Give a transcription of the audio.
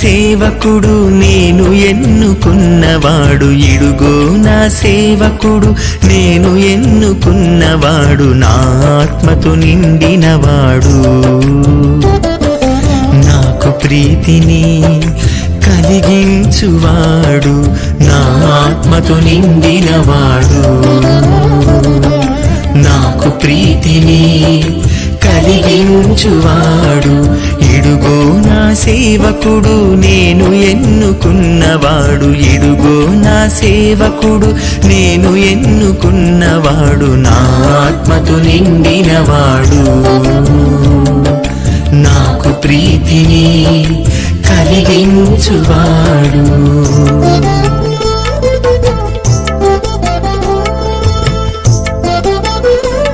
సేవకుడు నేను ఎన్నుకున్నవాడు. ఇడుగో నా సేవకుడు నేను ఎన్నుకున్నవాడు. నా ఆత్మతో నిండినవాడు. నాకు ప్రీతిని కలిగించువాడు. నా ఆత్మతో నిండినవాడు. నాకు ప్రీతిని కలిగించువాడు. సేవకుడు నేను ఎన్నుకున్నవాడు. ఇడుగో నా సేవకుడు నేను ఎన్నుకున్నవాడు. నా ఆత్మతో నిండినవాడు. నాకు ప్రీతిని కలిగించువాడు.